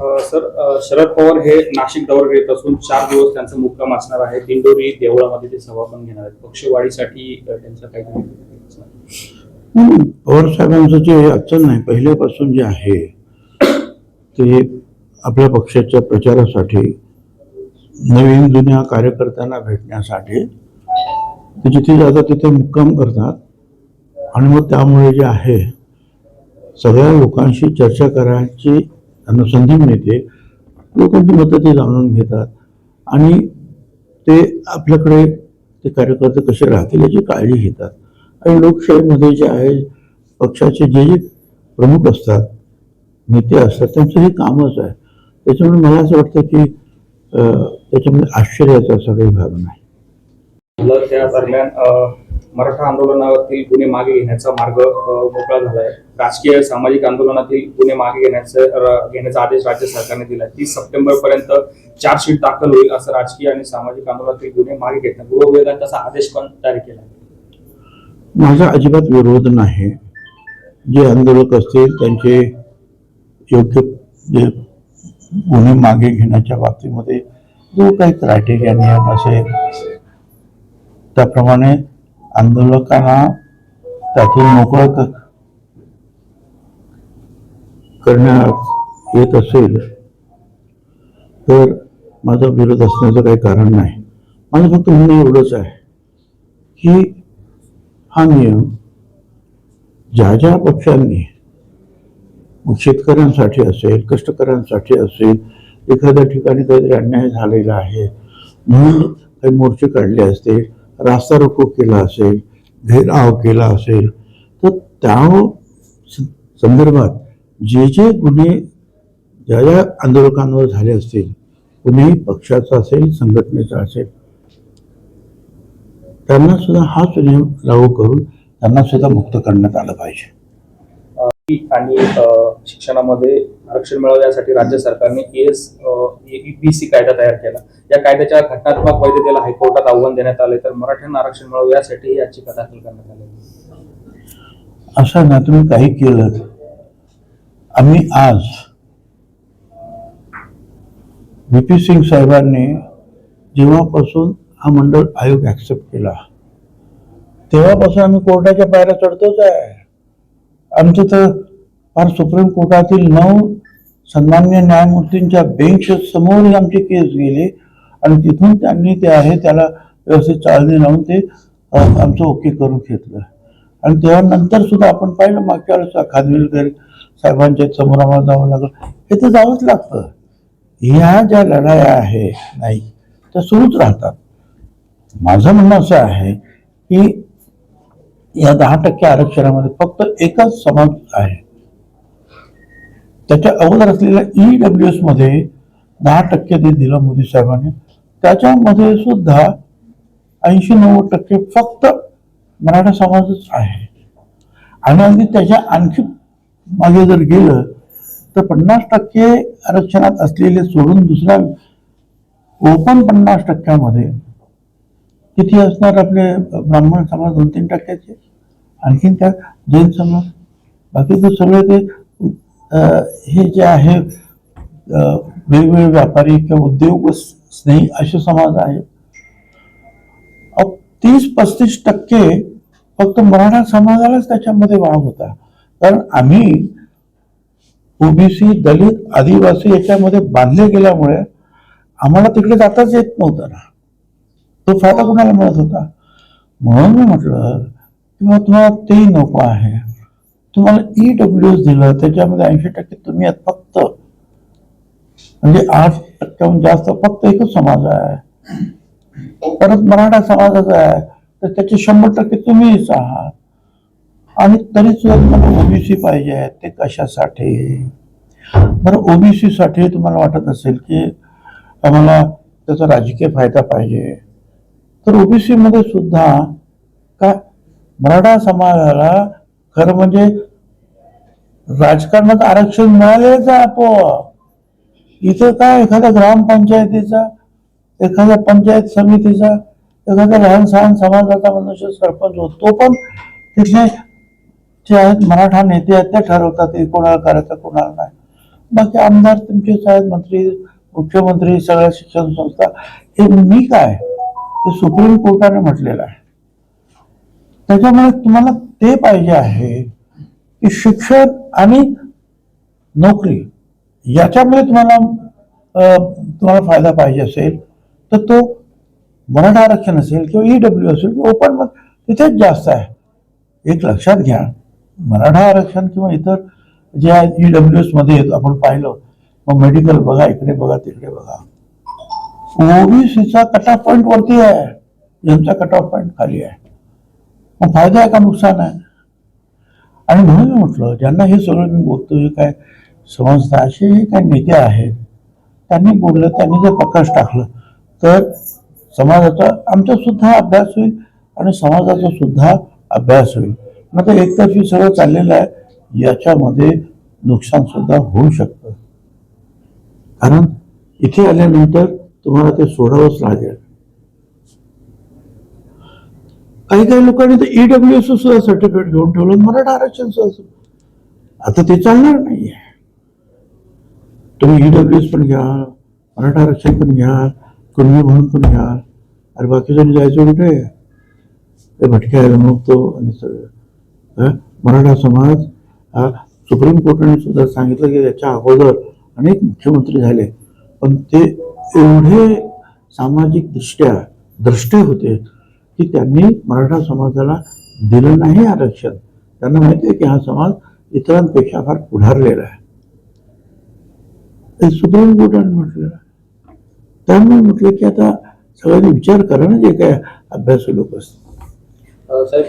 Sir Sharad Pawar हे नाशिक दौऱ्यावर येत असून चार दिवस त्यांचा मुक्काम असणार आहे. दिंडोरी देवळामध्ये ते सभा पण घेणार आहेत. पक्षवाढीसाठी त्यांचं काहीतरी पवार साहेबांचं जे अडचण आहे पहिल्यापासून जे आहे ते आपल्या पक्षाच्या प्रचारासाठी नवीन जुन्या कार्यकर्त्यांना भेटण्यासाठी ते जिथे जातात तिथे मुक्काम करतात. आणि मग त्यामुळे जे आहे सगळ्या लोकांशी चर्चा करायची त्यांना संधी मिळते. लोकांची मतं ते जाणून घेतात. आणि ते आपल्याकडे ते कार्यकर्ते कसे राहतील याची काळजी घेतात. आणि लोकशाहीमध्ये जे आहे पक्षाचे जे जे प्रमुख असतात नेते असतात त्यांचं हे कामच आहे. त्याच्यामुळे मला असं वाटतं की त्याच्यामध्ये आश्चर्याचा असा काही भाग नाही. त्या दरम्यान मराठा आंदोलनातील गुन्हे मागे घेण्याचा मार्ग मोकळा झाला आहे राजकीय सामाजिक आंदोलनातील गुन्हे मागे घेण्याचा घेण्याचा आदेश राज्य सरकारने दिला तीस सप्टेंबर पर्यंत चार्जशीट दाखल होईल असं राजकीय आणि सामाजिक आंदोलनातील गुन्हे मागे घेतला गृह विभागाने तसा आदेश पण जारी केला. माझा अजिबात विरोध नाही. जे आंदोलक असतील त्यांचे योग्य जे गुन्हे मागे घेण्याच्या बाबतीमध्ये जो काही क्रायटेरिया नियम असेल त्याप्रमाणे आंदोलकांना त्यातून मोकळं करण्यात येत असेल तर माझा विरोध असण्याचं काही कारण नाही. माझं फक्त म्हणणं एवढंच आहे की हा नियम ज्या ज्या पक्षांनी शेतकऱ्यांसाठी असेल कष्टकऱ्यांसाठी असेल एखाद्या ठिकाणी काहीतरी अन्याय झालेला आहे म्हणून काही मोर्चे काढले असतील रास्ता रोको केला असेल घेराव केला असेल तर त्या संदर्भात जे जे गुन्हे ज्या ज्या आंदोलकांवर झाले असतील कुणीही पक्षाचा असेल संघटनेचा असेल त्यांना सुद्धा हाच नियम लागू करून त्यांना सुद्धा मुक्त करण्यात आलं पाहिजे. आणि शिक्षणामध्ये आरक्षण मिळावं यासाठी राज्य सरकारने एस ईबीसी कायदा तयार केला. या कायद्याच्या घटनात्मक वैधतेला हायकोर्टात आव्हान देण्यात आले तर मराठ्यांना आरक्षण मिळावं यासाठी ही याचिका दाखल करण्यात आली. असं ना तुम्ही काही केलं आम्ही आज व्ही पी सिंग साहेबांनी जेव्हापासून हा मंडळ आयोग ऍक्सेप्ट केला तेव्हापासून आम्ही कोर्टाच्या पायऱ्या चढतोच आहे. आमचं तर फार सुप्रीम कोर्टातील नऊ सन्मान्य न्यायमूर्तींच्या बेंच समोर आमची केस गेली. आणि तिथून त्यांनी ते आहे त्याला व्यवस्थित चालणी लावून ते आमचं ओके करून घेतलं. आणि तेव्हा नंतर सुद्धा आपण पाहिलं मागच्या वेळेस खानविलकर साहेबांच्या समोर आम्हाला जावं लागलं. हे तर जावंच लागतं. ह्या ज्या लढाया आहे नाही त्या सुरूच राहतात. माझं म्हणणं असं आहे की या दहा टक्के आरक्षणामध्ये फक्त एकच समाज आहे. त्याच्या अगोदर असलेल्या ई डब्ल्यू एसमध्ये दहा टक्के ते दिलं मोदी साहेबांनी. त्याच्यामध्ये सुद्धा ऐंशी नव्वद टक्के फक्त मराठा समाजच आहे. आणि अगदी त्याच्या आणखी मागे जर गेलं तर पन्नास टक्के आरक्षणात असलेले सोडून दुसऱ्या ओपन पन्नास टक्क्यामध्ये किती असणार आपले ब्राह्मण समाज दोन तीन टक्क्याचे. आणखीन त्या जैन समाज. बाकीचं सगळे ते हे जे आहे वेगवेगळे व्यापारी किंवा उद्योग स्नेही असे समाज आहेत. तीस पस्तीस टक्के फक्त मराठा समाजालाच त्याच्यामध्ये वाव होता. कारण आम्ही ओबीसी दलित आदिवासी याच्यामध्ये बांधले गेल्यामुळे आम्हाला तिकडे जाताच येत नव्हतं ना. तो फायदा कुणाला मिळत होता? म्हणून मी म्हटलं किंवा तुम्हाला तेही नको आहे. तुम्हाला ई डब्ल्यू एस दिलं त्याच्यामध्ये ऐंशी टक्के तुम्ही आहात फक्त. म्हणजे आठ टक्क्याहून जास्त फक्त एकच समाज आहे. परत मराठा समाजाचा आहे. तर त्याचे शंभर टक्के तुम्हीच आहात. आणि तरी सुद्धा तुम्हाला ओबीसी पाहिजे ते कशासाठी? बरं ओबीसी साठी तुम्हाला वाटत असेल की आम्हाला त्याचा राजकीय फायदा पाहिजे. तर ओबीसी मध्ये सुद्धा का मराठा समाजाला खरं म्हणजे राजकारणात आरक्षण मिळालेच आहे आपोआप. इथे काय एखाद्या ग्रामपंचायतीचा एखाद्या पंचायत समितीचा एखाद्या लहान सहान समाजाचा मनुष्य सरपंच होतो तो पण तिथले जे आहेत मराठा नेते आहेत ते ठरवतात की कोणाला करायचं कोणाला नाही. बाकी आमदार तुमचेच आहेत मंत्री मुख्यमंत्री सगळ्या शिक्षण संस्था हे मी काय? ते सुप्रीम कोर्टाने म्हटलेलं आहे. त्याच्यामुळे तुम्हाला ते पाहिजे आहे की शिक्षण आणि नोकरी याच्यामुळे तुम्हाला तुम्हाला फायदा पाहिजे असेल तर तो मराठा आरक्षण असेल किंवा ई डब्ल्यू असेल किंवा ओपन मग तिथेच जास्त आहे. एक लक्षात घ्या मराठा आरक्षण किंवा इतर जे ई डब्ल्यू एसमध्ये आपण पाहिलं मग मेडिकल बघा इकडे बघा तिकडे बघा. ओबीसीचा कट ऑफ पॉईंट वरती आहे. यांचा कट ऑफ पॉईंट खाली आहे. मग फायदा आहे का नुकसान आहे? आणि म्हणून मी म्हटलं ज्यांना हे सगळं मी बोलतो हे काय समजता असे हे काय नेते आहेत त्यांनी बोललं त्यांनी जर प्रकाश टाकलं तर समाजाचा आमचा सुद्धा अभ्यास होईल आणि समाजाचा सुद्धा अभ्यास होईल. पण आता एकतर्फी सगळं चाललेलं आहे. याच्यामध्ये नुकसान सुद्धा होऊ शकतं. कारण इथे आल्यानंतर तुम्हाला ते सोडावंच लागेल. काही काही लोकांनी तर ईडब्ल्यू एस सुद्धा सर्टिफिकेट घेऊन ठेवलं मराठा आरक्षण सुद्धा आता ते चालणार नाहीये. तुम्ही ईडब्ल्यू एस पण घ्या मराठा आरक्षण पण घ्या कुणबी म्हणून पण घ्या अरे बाकीच्यांनी जायचं कुठे? ते भटक्या मुक्तो आणि सगळं. मराठा समाज हा सुप्रीम कोर्टाने सुद्धा सांगितलं की याच्या अगोदर अनेक मुख्यमंत्री झाले. पण ते एवढे सामाजिक दृष्ट्या दृष्टे होते की त्यांनी मराठा समाजाला दिलं नाही आरक्षण. त्यांना माहिती आहे की हा समाज इतरांपेक्षा फार पुढारलेला आहे. ते सुप्रीम कोर्टाने म्हटलेलं त्यामुळे म्हटलं की आता सगळ्यांनी विचार करा ना जे काय अभ्यासू लोक असतात साहेब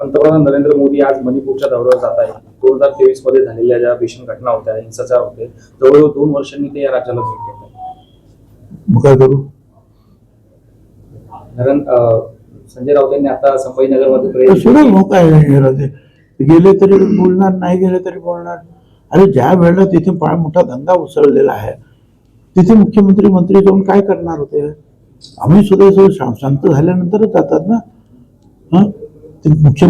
पंतप्रधान नरेंद्र मोदी आज मणिपूरच्या दौऱ्यावर जात आहेत. दोन हजार तेवीसमध्ये झालेल्या ज्या भीषण घटना होत्या हिंसाचार होते जवळजवळ दोन वर्षांनी ते या राज्याला भेटले. मग काय करू? कारण संजय राऊत यांनी आता संभाजीनगरमध्ये तर प्रेस सोडा मग काय राहते. गेले तरी बोलणार नाही गेले तरी बोलणार. अरे ज्या वेळेला तिथे फार मोठा दंगा उसळलेला आहे तिथे मुख्यमंत्री मंत्री जाऊन काय करणार होते? आम्ही सुद्धा सगळं शांत झाल्यानंतरच जातात ना? हं? ते मुख्य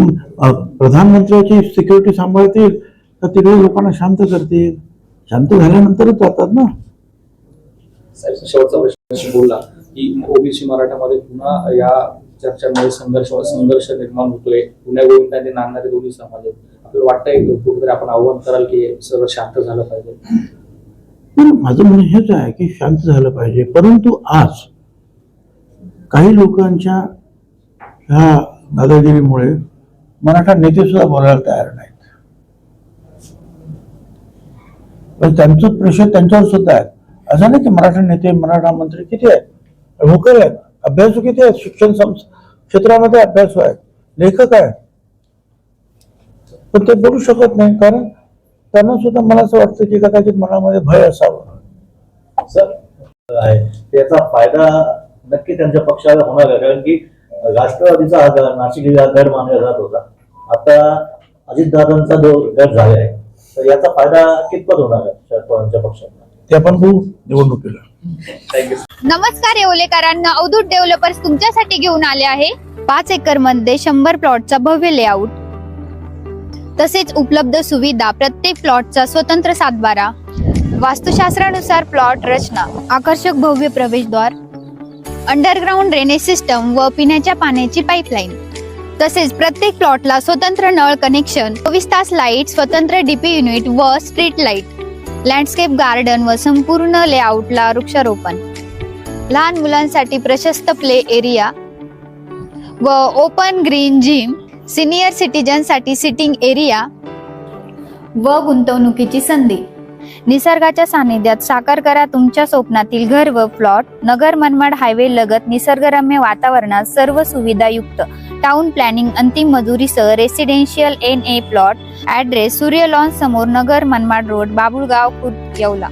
प्रधानमंत्र्याची सिक्युरिटी सांभाळतील तर तिकडे लोकांना शांत करतील? शांत झाल्यानंतरच जातात ना? शेवटचा प्रश्न बोलला की ओबीसी मराठामध्ये पुन्हा या चर्चांमुळे संघर्ष संघर्ष निर्माण होतोय. पुण्या गोविंदांनी नांदणारे दोन्ही समाज आहेत. आपल्याला वाटतंय कुठेतरी आपण आव्हान कराल की सगळं शांत झालं पाहिजे. पण माझं म्हणणं हेच आहे की शांत झालं पाहिजे. परंतु आज काही लोकांच्या ह्या दादागिरीमुळे मराठा नेते सुद्धा बोलायला तयार नाहीत. पण त्यांचं प्रेशर त्यांच्यावर सुद्धा आहे असं नाही की मराठा नेते मराठा मंत्री किती आहेत? भोकर आहेत अभ्यासू किती आहेत? शिक्षण क्षेत्रामध्ये अभ्यासू आहेत लेखक आहेत. पण ते बोलू शकत नाही कारण त्यांना सुद्धा मला असं वाटतं की कदाचित मनामध्ये भय असावा. सर आहे. त्याचा फायदा नक्की त्यांच्या पक्षाला होणार आहे कारण की राष्ट्रवादीचा हा गड नाशिक गड मानला जात होता. आता अजितदादांचा जो गट झाला आहे तर याचा फायदा कितपत होणार आहे शरद पवारांच्या पक्षाला? ते आपण बघू. निवडणुकीला नमस्कार येवलेकरांना अवधूत डेव्हलपर्स तुमच्यासाठी घेऊन आले आहे. पाच एकरमध्ये शंभर प्लॉटचा भव्य लेआउट. तसेच उपलब्ध सुविधा प्रत्येक प्लॉटचा स्वतंत्र सातबारा. वास्तुशास्त्रानुसार प्लॉट रचना आकर्षक भव्य प्रवेशद्वार अंडरग्राउंड ड्रेनेज सिस्टम व पिण्याच्या पाण्याची पाईपलाईन तसेच प्रत्येक प्लॉटला स्वतंत्र नळ कनेक्शन चोवीस तास लाइट स्वतंत्र डीपी युनिट व स्ट्रीट लाइट लँडस्केप गार्डन व संपूर्ण लेआउटला वृक्षारोपण. लहान मुलांसाठी प्रशस्त प्ले एरिया व ओपन ग्रीन जिम सिनियर सिटीजनसाठी सिटिंग एरिया व गुंतवणुकीची संधी. निसर्गाच्या सानिध्यात साकार करा तुमच्या स्वप्नातील घर व प्लॉट. नगर मनमाड हायवे लगत निसर्गरम्य वातावरणात सर्व सुविधायुक्त. टाउन प्लॅनिंग अंतिम मजुरीसह residential N A plot address Surya lawn समोर नगर मनमाड रोड बाबुळगाव खुर्द येवला.